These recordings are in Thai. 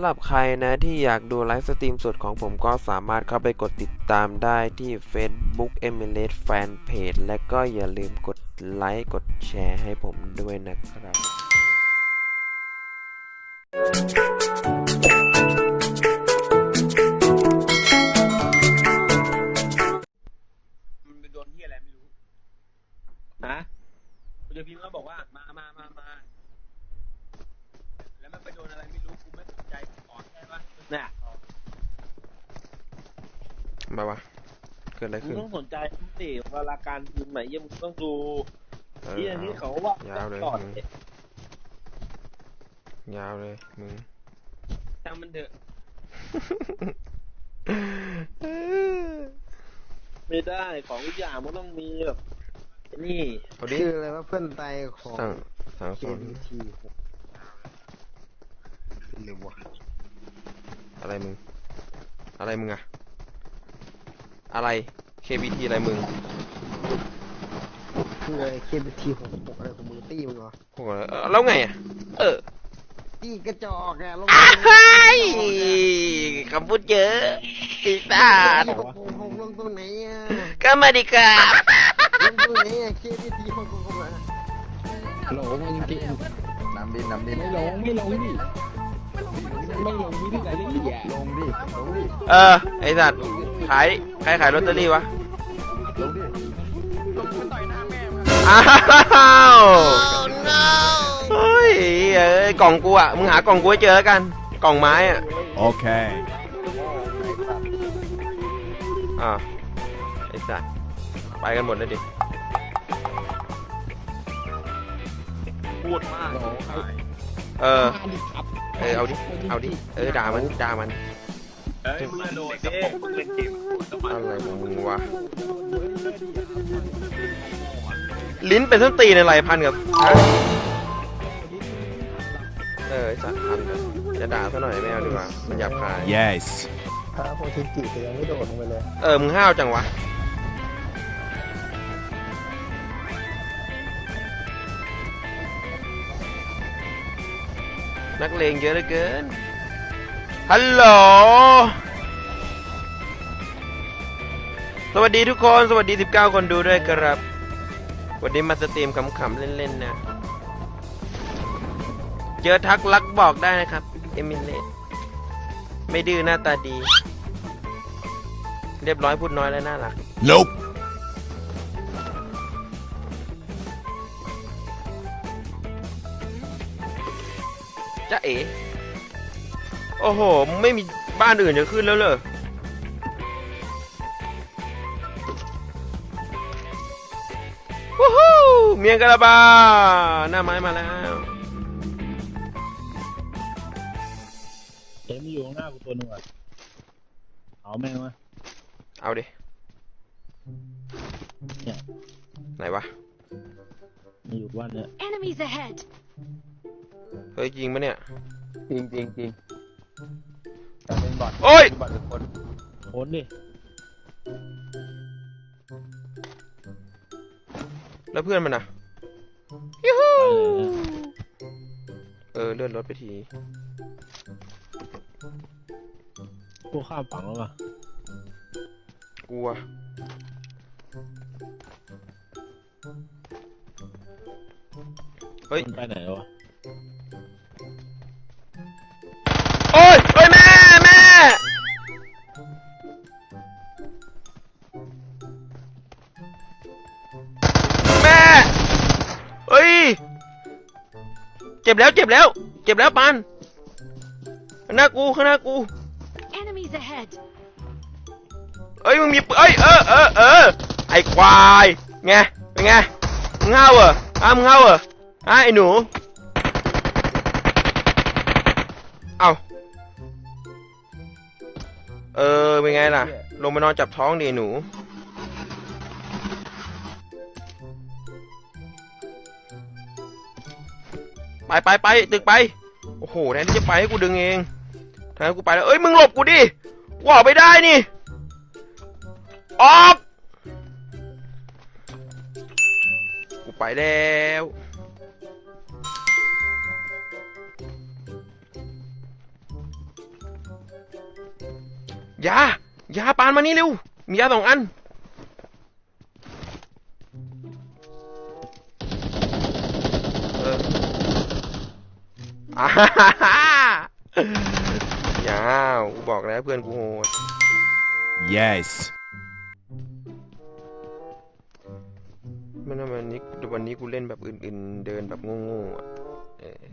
ำหรับใครนะที่อยากดูไลฟ์สตรีมสดของผมก็สามารถเข้าไปกดติดตามได้ที่ Facebook e m i l a t e Fanpage และก็อย่าลืมกดไลค์กดแชร์ให้ผมด้วยนะครับ มันไปโดนที่อะไรไม่รู้ ฮะกูจะพิมพ์มาบอกว่ามา แล้วมันไปโดนอะไรไม่รู้ กูไม่สนใจขอแค่ว่า เนี่ย มาวะเกิดอะไรมึงขึ้น ต้องสนใจสิเวลาการพิมพ์ไหนยังมึงต้องดูเออที่อันนี้เอา เขาว่ายาวเลย ก่อนมึงยาวเลยมึงช่างมันเถอะ ไม่ได้ของทุกอย่างมันต้องมีแบบนี่เอาดิ ชื่ออะไรว่าเพื่อนไตของ สั่งสั่งสอน KBT หกหรือวะอะไรมึง อะไรมึงอะ อะไร KBT อะไรมึงคืออะไร KBT หกหกอะไรของมือตี้มึงเหรอพวกอะไรเออแล้วไงอะเออตี้กระจอกอะลงอ้ายคำพูดเยอะอีสานหกหกหกลงตรงไหนอะก็มาดีครับ ลงตรงไหนอะ KBT หกหกหกอะหลงจริงน้ำดินน้ำดินๆไม่ลงไม่ลงดิไม่ลงวิธีไหนเรื่องนี้อะลงดิลงดิเออไอสัตว์ ขายใครขายลอตเตอรี่วะลงดิอ้าวเฮ้ยเอ้ยกล่องกูอะมึงหากล่องกูให้เจอแล้วกัน กล่องไม้อะ Okay. อ่าไอสัตว์ไปกันหมดเลยดิพูดมาก เออเออเอาดิเอาดิเออด่ามันด่ามัน เอ้ยมึงอะโดดดิมึงเล่นเกมสมัครอะไรของมึงวะ ลิ้นเป็นส้นตีนอะไรพันกับฮะเออไอ้สัตว์พันกับจะด่าซะหน่อยไม่เอาดีกว่า มันหยาบคาย Yes. พระโพธิจิแต่ยังไม่โดดลงไปเลยเออ มึงห้าวจังวะ นักเลงเยอะเหลือเกิน ฮัลโหล สวัสดีทุกคน สวัสดี 19 คนดูด้วยครับ วันนี้มาสตรีมขำๆเล่นๆนะ เจอทักลักบอกได้นะครับ เอมิเลตไม่ดื้อหน้าตาดี เรียบร้อยพูดน้อยและน่ารัก Nope. จ๊ะเอ๋ โอ้โหมึงไม่มีบ้านอื่นจะขึ้นแล้วเหรอวู้ฮู้เมียงกะลาบา หน้าไม้มาแล้วเห็นมีอยู่ข้างหน้ากูตัวหนึงอะเอาแม่งมาเอาดิเนี่ยไหนวะมีอยู่บ้านเนี่ย Enemies ahead! เฮ้ยจริงปะเนี่ย จริงจริงจริง แต่เป็นบอทโอ้ย บอทหรือคนโอนดิแล้วเพื่อนมันอะยูฮูไปเลยนะเออเลื่อนรถไปทีพวกข้ามฝั่งแล้วป่ะกลัว เฮ้ย มันไปไหนแล้ววะ จ็บแล้วเจ็บแล้ว เจ็บแล้วปานข้างหน้ากูข้างหน้ากู Enemies ahead! เอ้ยมึงมีปืนเอ้ยเออเออเออไอ้ควายไงเป็นไงมึงเงาเหรออ้ามึงเงาเหรออ้าไอ้หนูเอาเออเป็นไงล่ะ ลงไปนอนจับท้องดิหนู ไปไปไปตึกไป โอ้โหแทนที่จะไปให้กูดึงเองแทนกูไปแล้ว เอ้ยมึงหลบกูดิกูออกไม่ได้นี่ ออก กูไปแล้วยายาปานมานี่เร็ว มียาสองอัน ยาวกูบอกแล้วเพื่อนกูโหด Yes. ไม่น่าวันนี้วันนี้กูเล่นแบบอื่นๆ เดินแบบโง่ๆอะเออ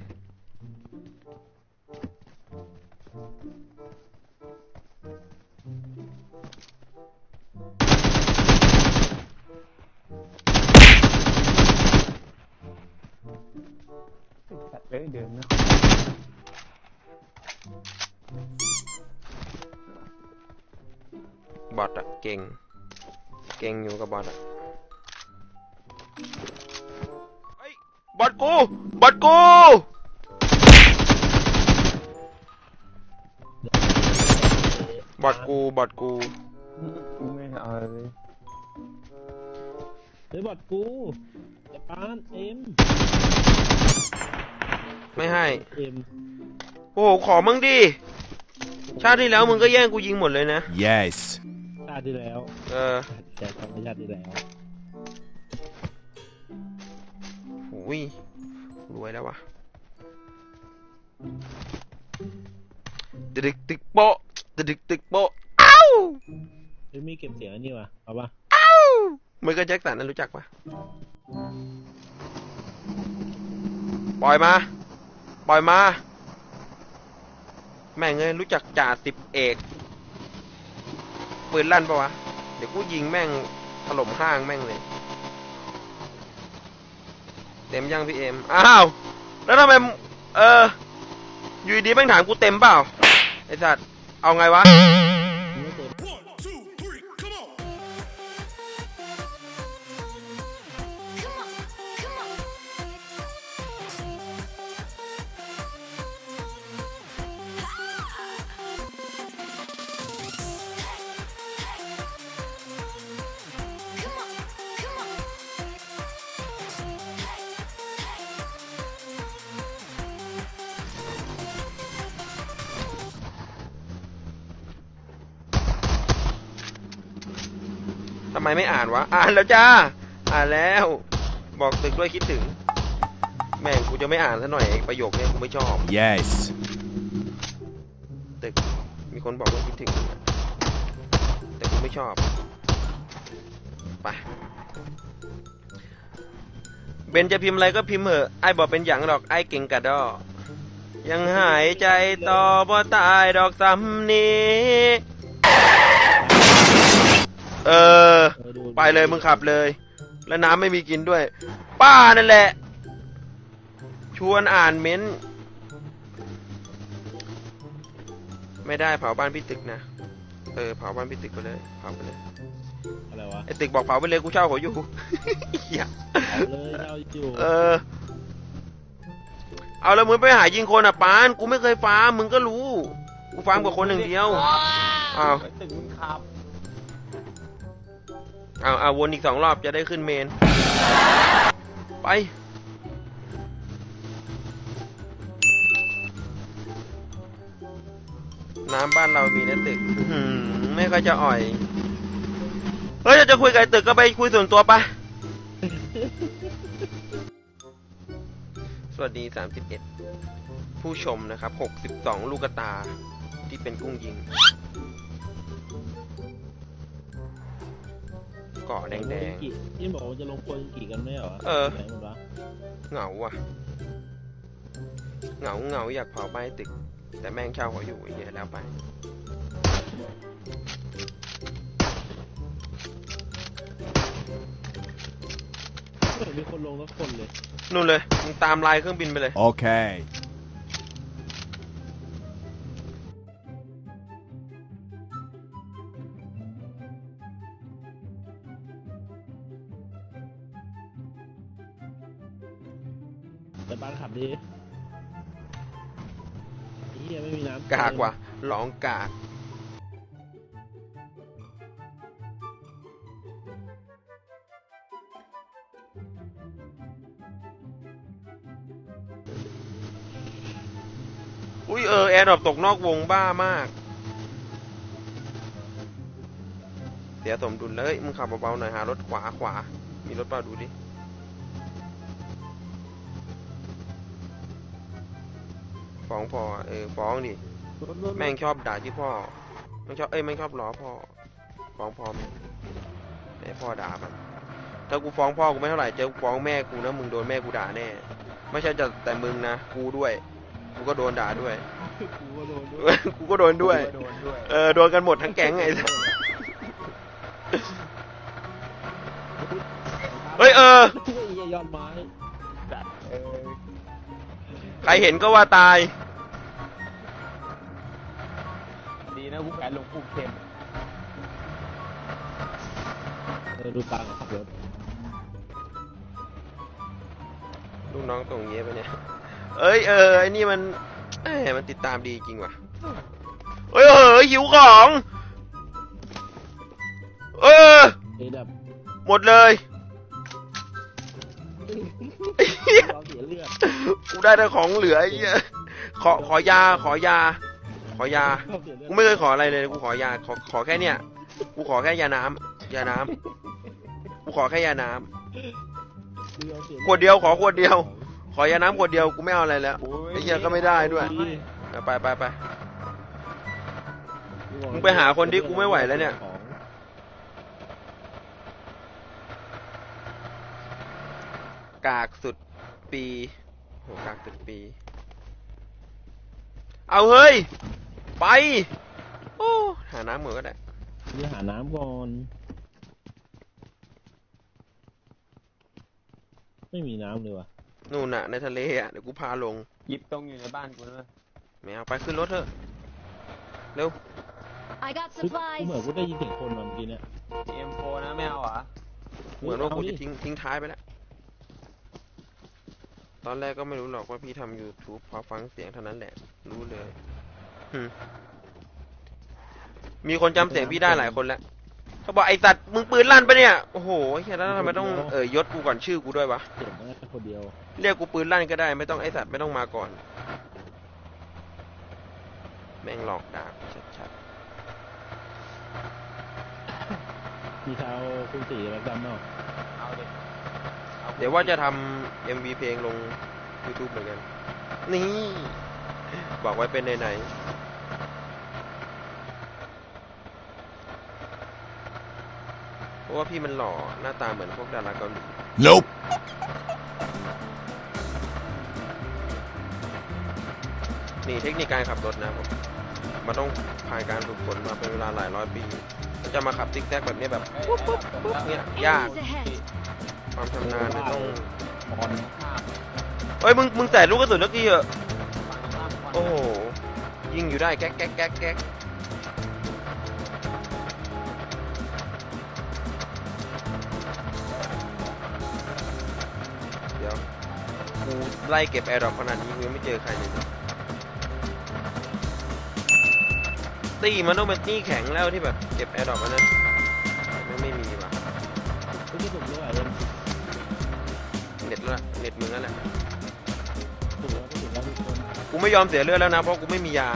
สัตว์เอ้ยเดินนะบอทอะเก่ง เก่งอยู่กับบอทอะเฮ้ยบอทกูบอทกูบอทกูบอทกูไม่เอาเลยเฮ้ยบอดกูจะปานเอ็ม ไม่ให้ เอ็มโอ้โห ขอมึงดิ ชาติที่แล้วมึงก็แย่งกูยิงหมดเลยนะ Yes. ชาติที่แล้วเออแต่ทำไม่ชาติที่แล้วหุยรวยแล้ววะตึกตึกโปะตึกตึกโปะเอ้าเฮ้ยมีเก็บเสียงอันนี้วะเอาปะ ไมเคิลแจ็คสันนั้นรู้จักปะ ปล่อยมา ปล่อยมา แม่งเอ้ยรู้จักจ่าสิบเอกปืนลั่นปะวะ เดี๋ยวกูยิงแม่งถล่มห้างแม่งเลย เต็มยังพี่เอ็ม อ้าว แล้วทำไม เออ อยู่ดีแม่งถามกูเต็มเปล่า ไอ้สัตว์ เอาไงวะ มไม่อ่านวะ อ่านแล้วจ้า อ่านแล้ว บอกตึกด้วยคิดถึง แม่งกูจะไม่อ่านซะหน่อยไอ้ประโยคเนี้ยกูไม่ชอบ Yes. ตึก มีคนบอกว่าคิดถึง แต่กูไม่ชอบ ไปเบนจะพิมพ์อะไรก็พิมพ์เหอะ ไอ้บอกเป็นอย่างดอก ไอ้เก่งกะดอ ยังหายใจต่อบ่ตายดอกซ้ำนี้ เออเออดูไปเลยมึงขับเลย แล้วน้ำไม่มีกินด้วย ป้านั่นแหละ ชวนอ่านเม้นต์ไม่ได้เผาบ้านพี่ตึกนะ เออเผาบ้านพี่ตึกไปเลยเผาไปเลย อะไรวะไอตึกบอกเผาไปเลยกูเช่าเขาอยู่ เหี้ยเอาเลยเอาอยู่เออ เอาแล้วมึงไปหายิงคนอะปาน กูไม่เคยฟาร์มมึงก็รู้ กูฟาร์มกับคนหนึ่างเดียวอ้าวตึงมึงขับ เอาเอาวนอีกสองรอบจะได้ขึ้นเมน ไปน้ำบ้านเรามีนะตึกไม่ค่อยจะอ่อย เฮ้ยถ้าจะคุยกับตึกก็ไปคุยส่วนตัวไปสวัสดี 31 ผู้ชมนะครับ 62 ลูกตาที่เป็นกุ้งยิง เกาะแดงกี่ที่บอกว่าจะลงโปรยกี่กันไม่เหรอเออ ไหนหมดวะๆเหงาว่ะเหงาเหงาอยากเผาบ้านไอ้ตึก แต่แม่งเช่าเขาอยู่ไอ้เหี้ยแล้วไปไม่เห็นมีคนลงสักคนเลยนู่นเลยมึงตามลายเครื่องบินไปเลย Okay. แต่บ้านขับดีไอ้เฮียไม่มีน้ำกากว่ะร้องกากอุ้ยเออแอร์ดรอปตกนอกวงบ้ามาก เสียสมดุลเลยมึงขับเบาๆหน่อยหารถขวาขวา มีรถเปล่าดูดิ ฟ้องพ่อเออฟ้องดิแม่งชอบด่าที่พ่อแม่งชอบเอ้ยแม่งชอบล้อพ่อฟ้องพ่อแม่งให้พ่อด่ามันถ้ากูฟ้องพ่อกูไม่เท่าไหร่เจอฟ้องแม่กูนะมึงโดนแม่กูด่าแน่ไม่ใช่จะแต่มึงนะกูด้วยกูก็โดนด่าด้วยกูก็โดนด้วยกูก็โดนด้วยโดนด้วยเออโดนกันหมดทั้งแก๊งไงเฮ้ยเออเฮ้ยอย่ายอมไม้เออใครเห็นก็ว่าตาย ดีนะกูแผนลงภูเข็มเออดูตังค์ขับรถลูกน้องตรงเงี้ยไปะเนี่ย เอ้ยเออไอ้นี่มันเอ้ยมันติดตามดีจริงว่ะเฮ้ยเออหิวของเออเอดับหมดเลยเราเสียเลือด กูได้แต่ของเหลือไอ้เหี้ยขอขอยาขอยา ขอยาเราเสียเลือดกูไม่เคยขออะไรเลย กูขอยา ขอขอแค่เนี้ยกูขอแค่ยาน้ำยาน้ำกูขอแค่ยาน้ำเราสีลือขวดเดียวขอขวดเดียว ขอยาน้ำขวดเดียว กูไม่เอาอะไรแล้ว ไอ้เหี้ยก็ไม่ได้ด้วยเอาไปไปไป มึงไปหาคนที่กูไม่ไหวแล้วเนี่ย กากสุดปีโหกากสุดปี เอาเฮ้ย ไป โอ้หาน้ำเหมือนก็ได้นี่หาน้ำก่อน ไม่มีน้ำเลยว่ะนู่นน่ะ ในทะเลอะเดี๋ยวกูพาลงหยิบตรงอยู่ในบ้านกูนะไม่เอาไปขึ้นรถเถอะ เร็ว I got เฮ้ยกูเหมือน supplies. กูได้ยินเสียงคนมาเมื่อกี้เนี่ยเอ็มโฟนะไม่เอาเหรอเหมือนว่ากูเดิจะทิ้งทิ้งท้ายไปแล้ว ตอนแรกก็ไม่รู้หรอกว่าพี่ทำ YouTube พอฟังเสียงเท่านั้นแหละ รู้เลยหึ มีคนจำเสียงพี่ได้หลายคนแล้วเขาบอกไอสัตว์มึงปืนลั่นปะเนี่ย โอ้โหเฮียแล้วทำไมต้องเอ่ยยศกูก่อนชื่อกูด้วยวะ เสียงแค่คนเดียว เรียกกูปืนลั่นก็ได้ ไม่ต้องไอสัตว์ไม่ต้องมาก่อน แม่งหลอกด่ากูชัดมีชาวคุณสีรับจำเนาะเอาดิอาๆเดี๋ยวว่าจะทำ MV เพลงลง YouTube เหมือนกัน นี่ บอกไว้เป็นไหนๆเพราะว่าพี่มันหล่อหน้าตาเหมือนพวกดาราเกาหลี Nope. นี่เทคนิคการขับรถนะผมมันต้องผ่านการฝึกฝนมาเป็นเวลาหลายร้อยปีแล้วจะมาขับติ๊กแซกแบบนี้แบบเอ้ยเอ้ยเอ้ยเนี่ยยาก Enemies ahead. ความชำนาญมันต้อง บอลข้ามเฮ้ยมึงมึงแต่ลูกกระสุนสักทีเถอะฝั่งข้ามบ อลโอ้โห ยิงอยู่ได้แก๊กแก๊กแก๊กแก๊กเดี๋ยวกูไล่เก็บแอร์ดรอปขนาดนี้กูยังไม่เจอใครเลยเนี่ยตีมันต้องเป็นตี้แข็งแล้วที่แบบเก็บแอร์ดรอปอันนั้นไม่ไม่มีว่ะเฮ้ยกระสุนด้วยเอ็มเน็ตแล้วล่ะเน็ตมึงนั่นแหละถูกแล้วก็ถูกแล้วทุกคน กูไม่ยอมเสียเลือดแล้วนะเพราะกูไม่มียา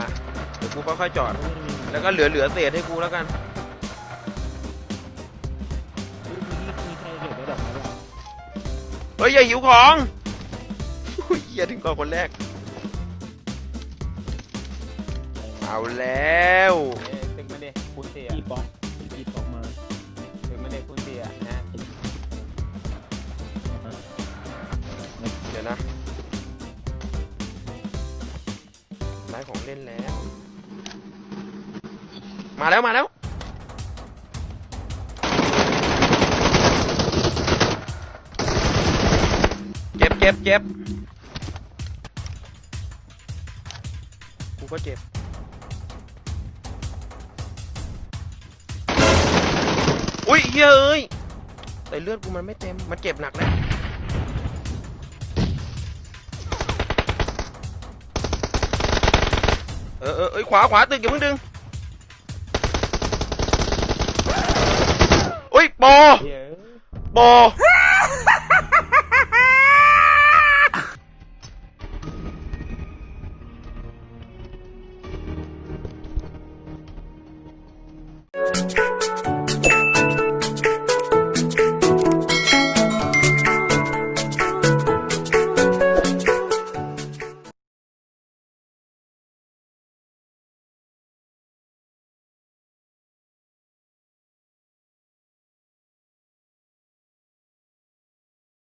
เดี๋ยวกูค่อยๆจอดไม่มีแล้วก็เหลือเหลือเศษให้กูแล้วกัน มีใครเห็นระดับไหนบ้างเฮ้ยอย่าหิวของอุ๊ยเหี้ยถึงก่อนคนแรก เอาแล้ว เอ้ยตึกมาดิคุณเสียกีป๊อกกีป๊อกมาตึกมาดิคุณเสียนะเดี๋ยวนะ ได้ของเล่นแล้ว มาแล้วมาแล้ว เจ็บเจ็บเจ็บกูก็เจ็บอุ้ยเฮ้ยเอ้ยแต่เลือดกูมันไม่เต็ม มันเจ็บหนักแล้ว เออเออเอ้ยขวาขวาตึกอย่าเพิ่งดึงอุ้ยปอเฮ้ยปอ